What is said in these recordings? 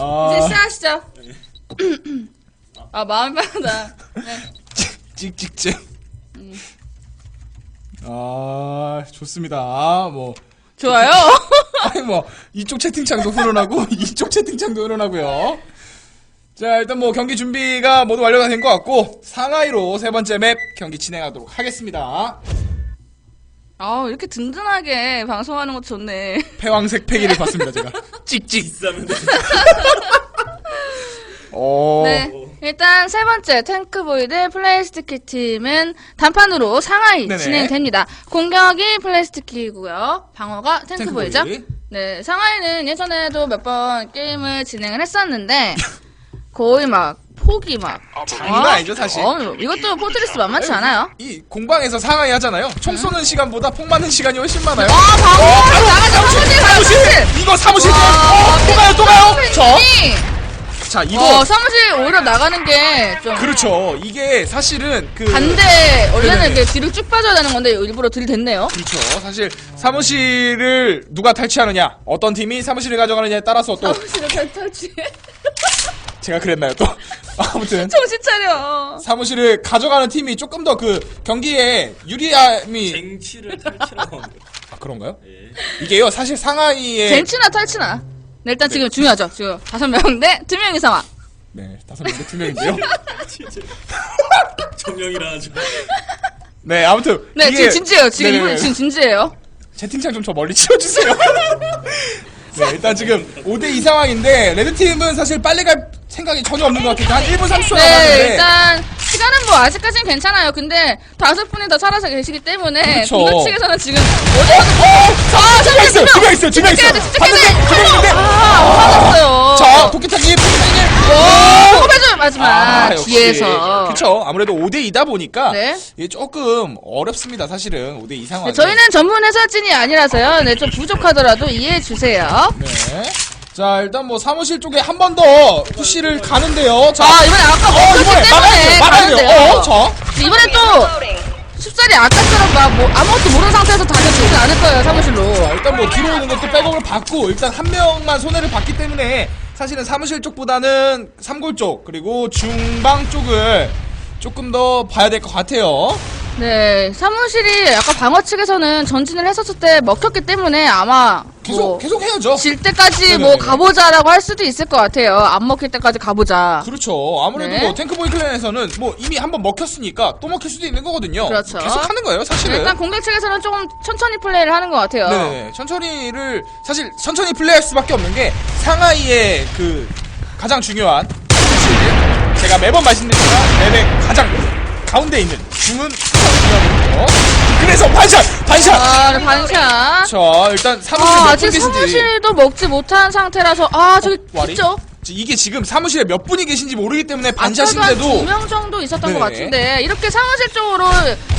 아, 이제 시작하시죠. 아, 마음 편하다. 네. 찍찍찍. 아, 좋습니다. 아, 뭐. 좋아요. 아니, 뭐, 이쪽 채팅창도 훈훈하고, 이쪽 채팅창도 훈훈하고요. 자, 일단 뭐, 경기 준비가 모두 완료가 된 것 같고, 상하이로 세 번째 맵 경기 진행하도록 하겠습니다. 아, 이렇게 든든하게 방송하는 것도 좋네. 패왕색 패기를 봤습니다, 제가. 찍찍. 어. 네. 일단 세 번째 탱크보이드 플레이스티키 팀은 단판으로 상하이 네네. 진행됩니다. 공격이 플레이스티키고요. 방어가 탱크보이죠. 탱크보이. 네, 상하이는 예전에도 몇 번 게임을 진행을 했었는데 거의 막 폭이 막 장난 아니죠, 사실. 어, 이것도 포트리스 만만치 않아요. 이 공방에서 상하이 하잖아요. 총 쏘는 시간보다 폭 맞는 시간이 훨씬 많아요. 아, 방어 나가자 사무실 사무실. 이거 사무실 때, 와, 어, 또 가요, 또 가요! 저, 팀이 자, 이거. 어, 사무실 오히려 나가는 게 좀 그렇죠. 이게 사실은 그. 반대 원래는 네네네. 이렇게 뒤로 쭉 빠져야 되는 건데 일부러 들이댔네요. 그렇죠. 사실 사무실을 누가 탈취하느냐, 어떤 팀이 사무실을 가져가느냐에 따라서 또 사무실을 탈탈지 제가 그랬나요? 또 아무튼 정신 차려. 사무실을 가져가는 팀이 조금 더 그 경기에 유리함이 쟁취를 탈취라고 합니다. 아, 그런가요? 예. 이게요. 사실 상하이의 젠치나 탈치나. 네, 일단 지금 중요하죠. 지금 다섯 명대두 명이 상황. 네 다섯 명대 두 명인데요. 진짜. 정령이라 하죠. 네 아무튼 네, 이게- 지금 진지해요. 지금 네네네. 이분 지금 진지해요. 채팅창 좀 저 멀리 치워주세요. 네, 일단 지금 5대2 상황인데, 레드팀은 사실 빨리 갈 생각이 전혀 없는 것 같아요. 한 1분 30초 네, 남았는데. 일단 시간은 뭐 아직까지는 괜찮아요. 근데 다섯 분이 더 살아서 계시기 때문에 그렇죠. 공격 측에서는 지금 어디서든 아, 두명 있어요! 두명 있어요! 두명 있어요! 집중해야 돼, 집중해야 돼. 반대쪽 두명 있는데! 아. 자, 도끼타기, 도끼타기! 오, 호배줄 마지막 아, 역시. 뒤에서. 그쵸. 아무래도 5대2다 보니까. 네. 이게 조금 어렵습니다, 사실은. 5대2 상황. 네, 저희는 전문 해설진이 아니라서요. 네, 좀 부족하더라도 이해해 주세요. 네. 자, 일단 뭐 사무실 쪽에 한 번 더 푸시를 가는데요. 자, 아, 이번에 아까 어, 먹혔기 이번에 막아야 때문에 돼요. 막아야 돼요. 어, 자. 이번에 또 쉽사리 아까처럼 막 뭐 아무것도 모르는 상태에서 다녀지진 않을 거예요 사무실로. 자, 일단 뭐 뒤로 오는 것도 백업을 받고 일단 한 명만 손해를 봤기 때문에 사실은 사무실 쪽보다는 삼골 쪽 그리고 중방 쪽을 조금 더 봐야 될 것 같아요. 네 사무실이 아까 방어 측에서는 전진을 했었을 때 먹혔기 때문에 아마 계속 뭐 계속 해야죠. 질 때까지 네네네. 뭐 가보자라고 할 수도 있을 것 같아요. 안 먹힐 때까지 가보자. 그렇죠. 아무래도 네. 뭐 탱크보이 클랜에서는 뭐 이미 한번 먹혔으니까 또 먹힐 수도 있는 거거든요. 그렇죠. 계속 하는 거예요, 사실은. 일단 공격 측에서는 조금 천천히 플레이를 하는 것 같아요. 네, 천천히를 사실 천천히 플레이할 수밖에 없는 게 상하이의 그 가장 중요한 사실 제가 매번 말씀드리지만 맵의 가장 가운데 있는 중은. 그래서 반샷, 반샷. 아, 네, 반샷. 자, 일단 사무실 아, 몇 아직 분 계신지. 사무실도 먹지 못한 상태라서 아 저기 와리? 있죠. 이게 지금 사무실에 몇 분이 계신지 모르기 때문에 반샷인데도 한두명 정도 있었던 네. 것 같은데 이렇게 사무실 쪽으로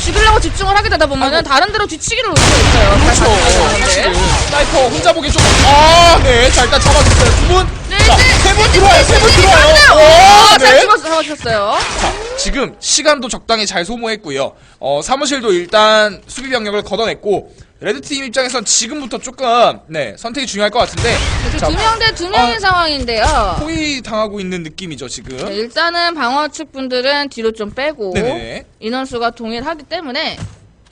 죽이려고 집중을 하게 되다 보면은 아이고. 다른 데로 뒤치기를 놓치고 있어요. 그렇죠. 네. 사실은 스나이퍼 혼자 보기 좀. 아, 네. 자, 일단 잡아줬어요. 두 분. 네, 자, 네, 세분 네, 들어와요. 네, 세분 네, 들어와요. 네, 오, 네. 잘 네. 집어서 잡아주셨어요. 자, 지금 시간도 적당히 잘 소모했고요. 어, 사무실도 일단 수비 병력을 걷어냈고 레드팀 입장에선 지금부터 조금 네 선택이 중요할 것 같은데 자, 두 명 대 두 명인 아. 상황인데요. 포위 당하고 있는 느낌이죠 지금. 네, 일단은 방어 측 분들은 뒤로 좀 빼고 네네네. 인원수가 동일하기 때문에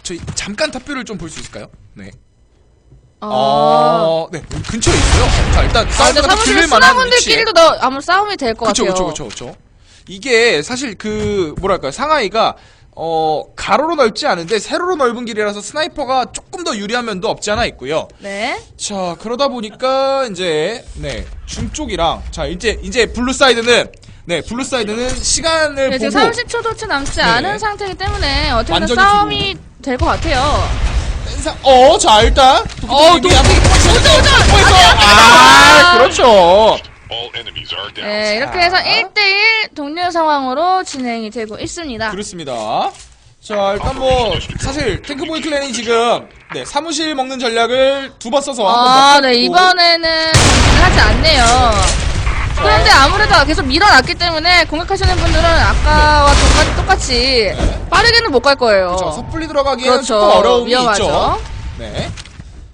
저희 잠깐 답변을 좀볼 수 있을까요? 네. 어... 어, 네 근처에 있고요. 자 일단 아, 좀 사무실 들릴 만한 위치에. 수나분들끼리도 더 아무 싸움이 될 것 그쵸 같아요. 그쵸 그쵸 그쵸. 이게 사실 그 뭐랄까요 상하이가 어 가로로 넓지 않은데 세로로 넓은 길이라서 스나이퍼가 조금 더 유리한 면도 없지 않아 있고요. 네. 자 그러다 보니까 이제 네 중쪽이랑 자 이제 이제 블루 사이드는 네 블루 사이드는 시간을 네, 보고 지금 30초도 채 남지 네네. 않은 상태이기 때문에 어떻게든 완전히 싸움이 될 것 같아요. 어 자 일단 어, 또- 오죠 오죠, 오죠! 아 그렇죠. 네, 이렇게 해서 1대1 동료 상황으로 진행이 되고 있습니다. 그렇습니다. 자 일단 뭐 사실 탱크보이 클랜이 지금 네 사무실 먹는 전략을 두 번 써서 한번 아, 네, 이번에는 하지 않네요. 그런데 아무래도 계속 밀어놨기 때문에 공격하시는 분들은 아까와 똑같이, 똑같이 빠르게는 못 갈 거예요. 네. 그렇죠 섣불리 들어가기에는 그렇죠. 조금 어려움이 위험하죠. 있죠. 네.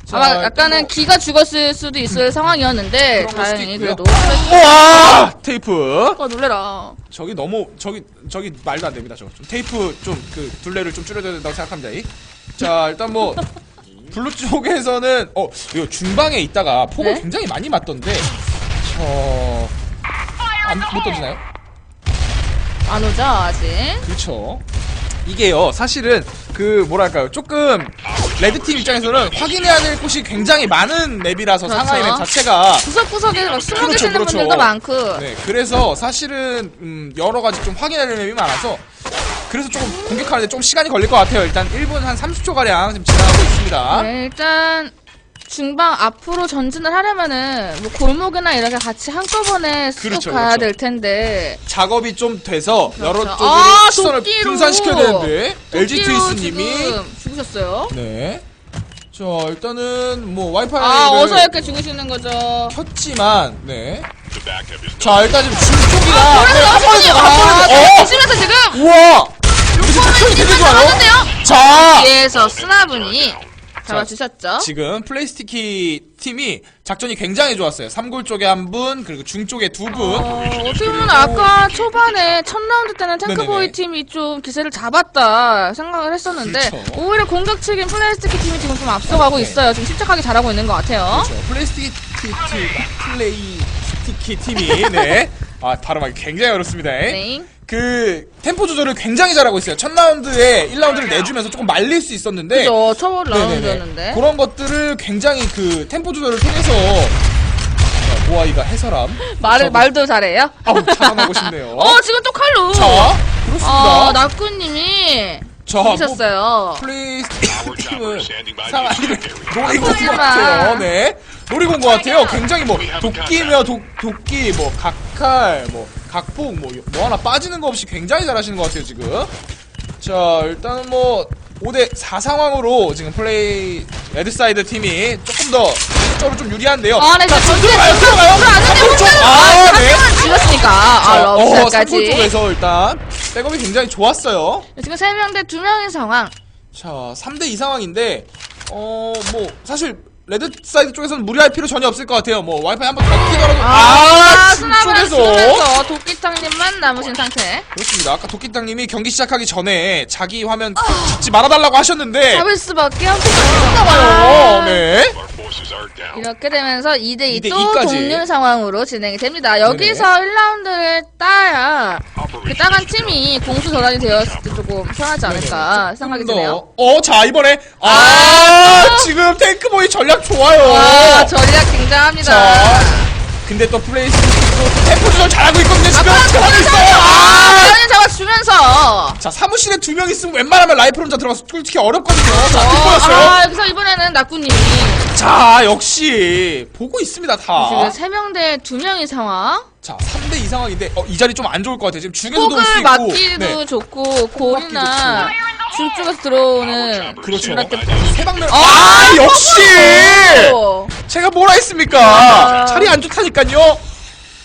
자, 아마 약간은 뭐- 기가 죽었을 수도 있을 상황이었는데 다행히. 그래도 우와! 테이프. 어 놀래라 저기 너무 저기 저기 말도 안 됩니다. 저 좀 테이프 좀 그 둘레를 좀 줄여줘야 된다고 생각합니다. 이. 자 일단 뭐 블루 쪽에서는 어 이거 중방에 있다가 폭을 네? 굉장히 많이 맞던데 저 안 못 던지나요? 안 오죠 아직 그렇죠. 이게요 사실은 그 뭐랄까요 조금 레드 팀 입장에서는 확인해야 될 곳이 굉장히 많은 맵이라서 그렇죠. 상하이 맵 자체가 구석구석에 막 숨어 그렇죠, 계시는 그렇죠. 분들도 많고 네, 그래서 사실은 음, 여러 가지 좀 확인해야 될 맵이 많아서 그래서 조금 공격하는데 좀 시간이 걸릴 것 같아요. 일단 1분 한 30초 가량 지금 지나가고 있습니다. 네, 일단 중방 앞으로 전진을 하려면은 뭐 골목이나 이렇게 같이 한꺼번에 쑥 그렇죠, 가야 그렇죠. 될 텐데 작업이 좀 돼서 여러 그렇죠. 쪽으로 아, 시선을 도끼로. 분산시켜야 되는데 LG 도끼로 트위스님이 지금 죽으셨어요. 네. 자 일단은 뭐 와이파이를 아 어서 이렇게 죽으시는 거죠. 켰지만 네. 자 일단 지금 중쪽이라 그래서 여러분이 아, 더. 어! 조심해서 지금 우와! 여기서 작전이 되게 좋아요. 자 뒤에서 스나분이 잡아주셨죠. 지금 플레이스티키 팀이 작전이 굉장히 좋았어요. 3골 쪽에 한 분, 그리고 중 쪽에 두 분. 어, 어떻게 보면 아까 초반에 첫 라운드 때는 탱크보이 네네네. 팀이 좀 기세를 잡았다 생각을 했었는데 그렇죠. 오히려 공격 측인 플레이스티키 팀이 지금 좀 앞서가고 네. 있어요. 지금 침착하게 잘하고 있는 것 같아요. 그렇죠. 플레이스티키 팀, 플레이스티키 팀이, 네. 아, 발음하기 굉장히 어렵습니다. 네. 그, 템포 조절을 굉장히 잘하고 있어요. 첫 라운드에 1라운드를 내주면서 조금 말릴 수 있었는데. 그죠. 첫. 라운드였는데. 그런 것들을 굉장히 그 템포 조절을 통해서 자, 모아이가 해설함. 말을, 저도- 말도 잘해요. 아우 타강하고 싶네요. 어, 지금 또 칼로. 자, 그렇습니다. 어, 낙구님이 자, 뭐 노리고 온것 하지마. 같아요. 네. 노리고 온것 같아요. 굉장히 뭐, 도끼며 도, 도끼, 뭐, 각칼, 뭐, 각복, 뭐, 뭐 하나 빠지는 거 없이 굉장히 잘하시는 것 같아요, 지금. 자, 일단은 뭐, 5대4 상황으로 지금 플레이, 레드사이드 팀이 조금 더, 적으로 좀 유리한데요. 아, 네, 자, 지금 들어가요, 들어가요. 들어가는데 앞으로 좀- 혼자 아, 네. 죽였으니까. 아, 자, 어, 럽스까지. 3골 쪽에서 일단, 백업이 굉장히 좋았어요. 지금 3명 대 2명의 상황. 자, 3대2 상황인데, 어, 뭐, 사실, 레드 사이드 쪽에서는 무리할 필요 전혀 없을 것 같아요. 뭐, 와이파이 한번 더 끼더라도, 아, 스나블 쪽에서. 죽으면서 도끼탕님만 남으신 상태. 그렇습니다. 아까 도끼땅님이 경기 시작하기 전에 자기 화면 찍지 말아달라고 하셨는데, 잡을 수밖에 어, 없어요. 네. 이렇게 되면서 2대2 2대2 또 까지. 동률 상황으로 진행이 됩니다. 여기서 1라운드를 따야 그 따간 팀이 공수 전환이 되었을 때 조금 편하지 않을까 생각이 좀 더. 드네요. 어, 자, 이번에, 아, 아. 지금 탱크보이 전략 좋아요. 와, 전략 굉장합니다. 자, 근데 또 플레이스도 템포 조절 잘하고 있거든요, 지금. 아, 잘하고 있어요. 아! 자연히 잡아주면서 자, 사무실에 두 명 있으면 웬만하면 라이플 혼자 들어가서 뚫기 어렵거든요. 자, 어, 뚫고였어요. 아, 여기서 이번에는 낙구님이 자, 역시 보고 있습니다, 다. 지금 3명 대 2명의 상황. 자, 3대 2 상황인데 어, 이 자리 좀 안 좋을 것 같아요. 지금 중에서도 올수 폭을 있고. 맞기도 네, 좋고 골이나 중 쪽에서 들어오는 그렇죠. 세 방면. 아, 아, 역시. 또 제가 뭐라 했습니까? 아. 자리 안 좋다니까요.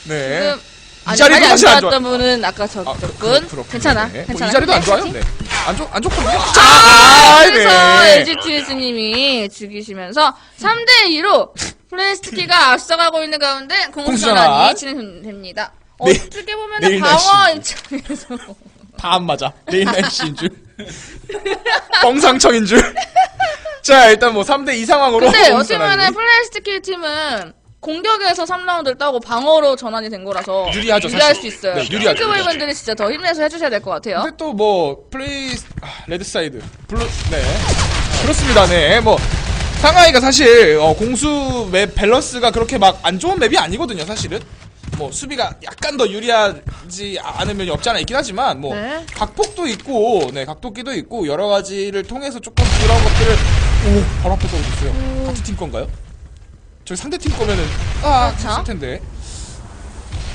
네. 지금 이 아니, 자리도 자리 안 사실 안 좋았던 분은 아까 저, 아, 저 그- 분 그렇군요. 괜찮아 네. 뭐 괜찮아 이 자리도 안 좋아요? 네. 안 좋, 안 좋거든요. 자, 아, 그래서 네. LGTS님이 죽이시면서 3대2로 플레이스티키가 앞서가고 있는 가운데 공수전환. 공수전환이 진행됩니다. 네. 어떻게 보면 내일 방어 날씨. 입장에서 다 안 맞아. 내일 날씨인 줄. 뻥상청인 줄. 자, 일단 뭐 3대 2 상황으로. 근데 어떻게 공수전환이 보면 플레이스티키 팀은 공격에서 3라운드를 따고 방어로 전환이 된 거라서 유리하죠, 유리할 사실. 수 있어요. 네, 유리하죠, 탱크보이분들이 진짜 더 힘내서 해주셔야 될 것 같아요. 근데 또 뭐 플레이 아, 레드 사이드 블루 네 그렇습니다 네뭐 상하이가 사실 어, 공수 맵 밸런스가 그렇게 막 안 좋은 맵이 아니거든요 사실은 뭐 수비가 약간 더 유리하지 않은 면이 없지 않아 있긴 하지만 뭐 네. 각폭도 있고 네 각도끼도 있고 여러 가지를 통해서 조금 그런 것들을 오 바로 앞에 떨어졌어요 같은 팀 건가요? 저기 상대 팀 거면은 아 그렇죠. 했을 텐데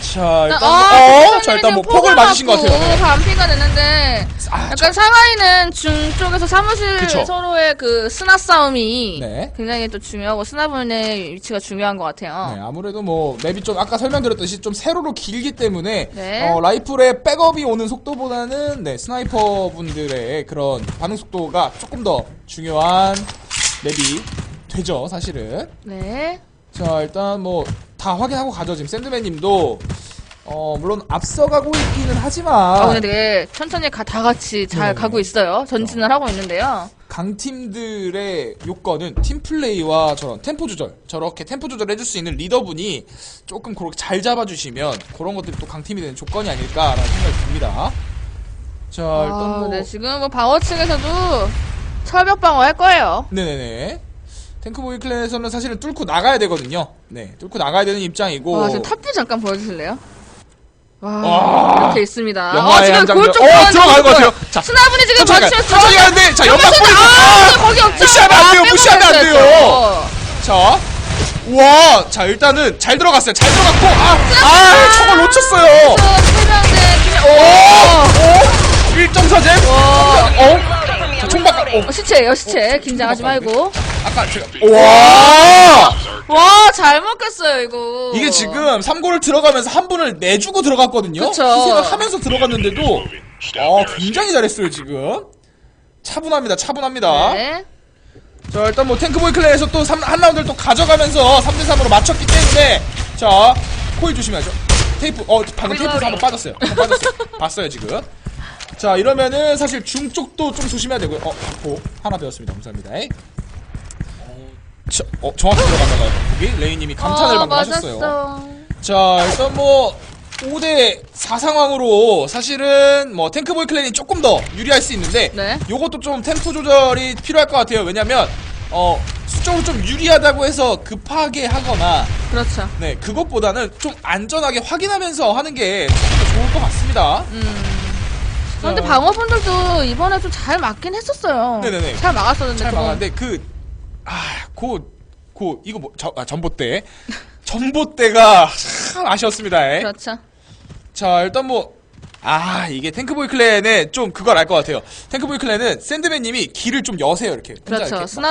자 일단 아, 어, 자 일단 뭐 폭을 맞으신 것 같아요 네. 반피가 되는데 아, 약간 상하이는 중 쪽에서 사무실 그쵸. 서로의 그 스나 싸움이 네. 굉장히 또 중요하고 스나분의 위치가 중요한 것 같아요. 네, 아무래도 뭐 맵이 좀 아까 설명드렸듯이 좀 세로로 길기 때문에 네. 어, 라이플의 백업이 오는 속도보다는 네, 스나이퍼 분들의 그런 반응 속도가 조금 더 중요한 맵이 되죠 사실은 네. 자 일단 뭐 다 확인하고 가죠 지금 샌드맨 님도 어 물론 앞서가고 있기는 하지만 아, 근데 되게 천천히 가, 다 같이 잘 네. 가고 있어요. 전진을 하고 있는데요. 강팀들의 요건은 팀플레이와 저런 템포 조절 저렇게 템포 조절 해줄 수 있는 리더분이 조금 그렇게 잘 잡아주시면 그런 것들이 또 강팀이 되는 조건이 아닐까라는 생각이 듭니다 자 일단 아, 뭐 네, 지금 뭐 방어 측에서도 철벽 방어 할 거예요. 네네네 탱크보이 클랜에서는 사실은 뚫고 나가야 되거든요 네 뚫고 나가야 되는 입장이고 와, 지금 탑뷰 잠깐 보여주실래요? 와, 와. 이렇게 있습니다. 어, 지금 한 장면. 골쪽 어, 들어가는 것. 같아요. 자, 스나분이 지금 받치면서 천천히 가는데 자 연막 뿌리고 아, 아! 거기 없죠. 무시하면 안 돼요, 빼고 무시하면 안. 돼요. 자, 와, 자 일단은 잘 들어갔어요. 잘 들어갔고, 아, 아, 저걸 놓쳤어요. 저 세명대 오, 1점 사제. 어, 자, 총박, 어, 어, 시체예요, 시체. 긴장하지 말고. 아까 제가, 와, 와, 잘 먹겠어요, 이거. 이게 지금 3골을 들어가면서 한 분을 내주고 들어갔거든요. 그쵸. 희생을 하면서 들어갔는데도, 아, 굉장히 잘했어요 지금. 차분합니다, 차분합니다. 네. 자 일단 뭐 탱크보이 클랜에서 또한 라운드를 또 가져가면서 3대 3으로 맞췄기 때문에 자 코일 조심해야죠 테이프 어 방금 테이프에서 한번 빠졌어요 한번 빠졌어요 봤어요 지금 자 이러면은 사실 중 쪽도 좀 조심해야 되고요 어 고 하나 배웠습니다 감사합니다 에이. 저, 어 정확히 들어갔나봐요 여기 레이님이 감탄을 어, 방금 하셨어요 맞았어. 자 일단 뭐 5대 4 상황으로 사실은 뭐 탱크보이 클랜이 조금 더 유리할 수 있는데 네. 요것도 좀 템포 조절이 필요할 것 같아요 왜냐면 어 수적으로 좀 유리하다고 해서 급하게 하거나 그렇죠. 네 그것보다는 좀 안전하게 확인하면서 하는 게 조금 더 좋을 것 같습니다 그런데 방어분들도 이번에 좀 잘 맞긴 했었어요. 네네네. 잘 막았었는데. 잘 막았는데 그 아고 고 이거 뭐 저, 아, 전봇대 전봇대가 참 아쉬웠습니다 에. 그렇죠. 자 일단 뭐 아 이게 탱크보이 클랜의 좀 그걸 알 것 같아요 탱크보이 클랜은 샌드맨님이 길을 좀 여세요 이렇게 그렇죠. 가서,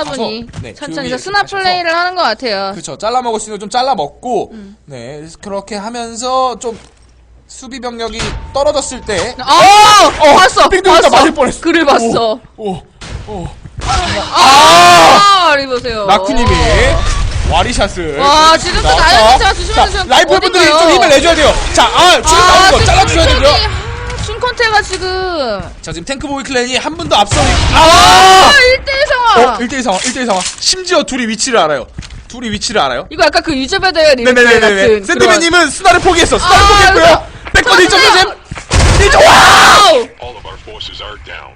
네, 천천히 가셔서. 플레이를 하는 것 같아요. 그렇죠 잘라 먹을 수 있는 거좀 잘라 먹고 음. 네 그렇게 하면서 좀 수비 병력이 떨어졌을 때 아! 어, 봤어! 빙 돌다 봤어! 맞을 뻔했어. 글을 봤어. 오 오 아! 리 보세요. 라쿠님이 와리샷을 와, 지금 또 했습니다. 나연이 자, 주시면 자, 좀 라이플 분들이 어딘가요? 좀 힘을 내줘야 돼요 자아 지금 나오는 거 잘라줘야 되고요 아, 중컨테가 지금. 자 지금 탱크보이 클랜이 한 분도 앞서 아, 아 1대1 상황. 어, 1대1 상황, 1대1 상황. 심지어 둘이 위치를 알아요. 둘이 위치를 알아요. 이거 약간 그 유저배 대회 리뷰 네네네네. 같은. 샌드맨님은 스나를 포기했어. 스나를 아, 포기했고요. 백건 저는요. 1점 1점. 와! 아우! All of our forces are down.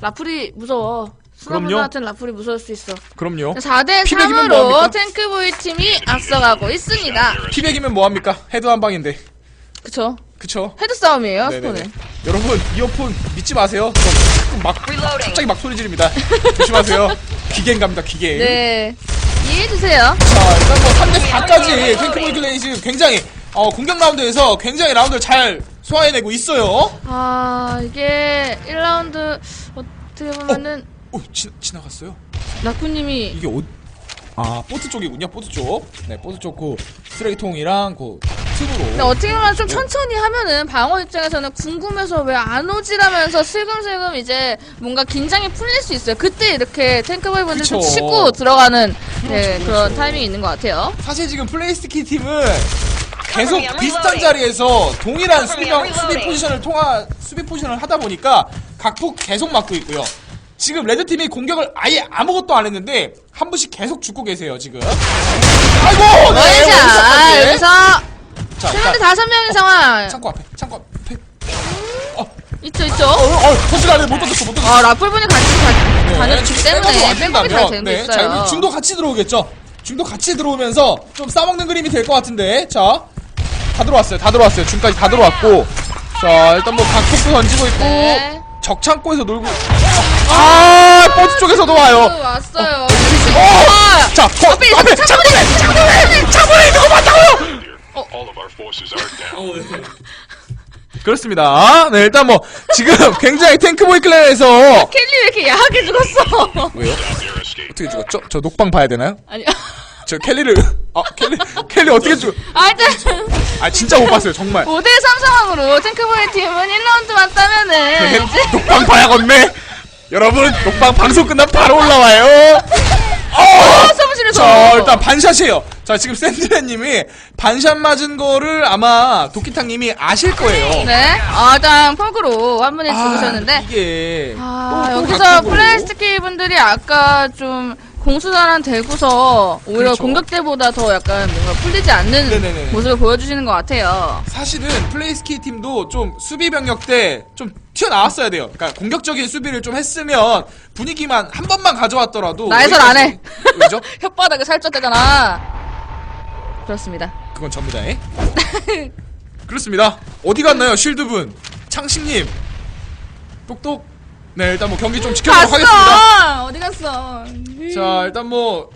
라풀이 무서워. 그럼요. 수나분한테는 라풀이 무서울 수 있어. 그럼요. 4대 피백이면 3으로 뭐합니까? 탱크 보이 팀이 앞서가고 있습니다. 피백이면 뭐합니까? 헤드 한 방인데. 그쵸? 그쵸? 헤드 싸움이에요, 네네네. 스폰은. 여러분, 이어폰 믿지 마세요. 저 가끔 막, 갑자기 막 소리 지릅니다. 조심하세요. 기계인 갑니다, 기계. 네. 이해해주세요. 자, 일단 뭐 3대 4까지 탱크보이 클랜이 지금 굉장히, 어, 공격 라운드에서 굉장히 라운드를 잘 소화해내고 있어요. 아, 이게 1라운드 어떻게 보면은 오, 지, 지나갔어요. 라쿠님이 이게 어... 아 보트 쪽이군요 보트 쪽 네 보트 쪽그 쓰레기통이랑 그 틈으로 근데 어떻게 보면 좀 천천히 하면은 방어 입장에서는 궁금해서 왜 안 오지라면서 슬금슬금 이제 뭔가 긴장이 풀릴 수 있어요. 그때 이렇게 탱크보이 분들 좀 그쵸. 치고 들어가는 네, 그렇죠, 그런 그렇죠. 타이밍이 있는 것 같아요. 사실 지금 플레이스키 팀은 계속 비슷한 자리에서 동일한 수비형 수비 포지션을 통한 수비 포지션을 하다 보니까 각폭 계속 막고 있고요. 지금 레드 팀이 공격을 아예 아무것도 안 했는데 한 분씩 계속 죽고 계세요 지금. 아이고, 네, 자, 원샷까지. 여기서 자, 일단 다섯 명의 상황 창고 앞에, 창고 앞에. 있죠, 있죠. 어, 어, 터질 안에 못 던졌어, 못 던졌어. 아, 라풀분이 같이 다, 다녔기 백업으로 때문에 안 백업이 잘 네, 자, 있어요. 중도 같이 들어오겠죠? 중도 같이 들어오면서 좀 싸먹는 그림이 될 것 같은데, 자. 다 들어왔어요, 다 들어왔어요. 중까지 다 들어왔고. 자, 일단 뭐 각폭도 던지고 있고, 네. 적창고에서 놀고. 아, 버스 쪽에서도 와요. 또 왔어요. 어! 자, 거, 앞에 앞에! All of our forces are down. 어, 네. 그렇습니다. 네, 일단 뭐, 지금 굉장히 탱크보이 클랜에서. 켈리 왜 이렇게 야하게 죽었어? 왜요? Their escape. 어떻게 죽었죠? 저 녹방 봐야 되나요? 아니, 저 켈리를, 아, 켈리, 켈리 어떻게 죽, 아, 일단. 아, 진짜 못 봤어요, 정말. 5대3 상황으로 탱크보이 팀은 1라운드 맞다면은 네, 이제 녹방 봐야겠네. 여러분, 녹방 방송 끝나면 바로 올라와요. 어! 서브 현실에서. 자, 일단 반샷이에요. 자, 지금 샌드레님이 반샷 맞은 거를 아마 도끼탕님이 아실 거예요. 네. 아, 일단 펑크로 한 분이 죽으셨는데. 이게. 아, 또- 또 여기서 각도로. 플레이스키 분들이 아까 좀 공수단한 대구서 오히려 그렇죠. 공격 때보다 더 약간 뭔가 풀리지 않는 네네네. 모습을 보여주시는 것 같아요. 사실은 플레이스키 팀도 좀 수비 병력 때 좀 튀어나왔어야 돼요. 그러니까 공격적인 수비를 좀 했으면 분위기만 한 번만 가져왔더라도. 나 해설 안 해. 여기까지- 왜죠? 혓바닥에 살쪘대잖아. 그렇습니다. 그건 전부 다해. 그렇습니다. 어디 갔나요, 쉴드분? 창식님. 똑똑. 네, 일단 뭐 경기 좀 지켜보도록 하겠습니다. 갔어! 어디 갔어? 자, 일단 뭐,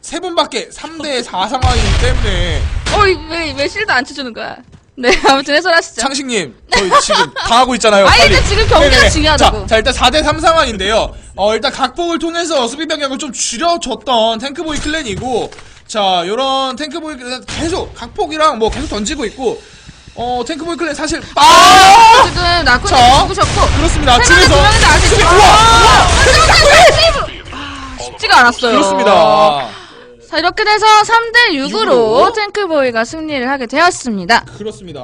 세 분밖에 3대 4 상황이기 때문에. 어이, 왜, 왜 실드 안 쳐주는 거야? 네, 아무튼 해설하시죠. 창식님, 저희 지금 당하고 있잖아요. 아니, 빨리. 근데 지금 경기가 네네. 중요하다고. 자, 자, 일단 4대 3 상황인데요. 어, 일단 각복을 통해서 수비 병력을 좀 줄여줬던 탱크보이 클랜이고, 자, 요런 탱크보이 클랜 계속 각폭이랑 뭐 계속 던지고 있고, 어, 탱크보이 클랜 사실, 아! 지금 나쿠님 자, 죽으셨고. 그렇습니다. 두 집에서. 명인데 아직 수비, 아, 우와! 아, 세이브! 아, 쉽지가 않았어요. 그렇습니다. 자, 이렇게 돼서 3대 6으로 탱크보이가 승리를 하게 되었습니다. 그렇습니다.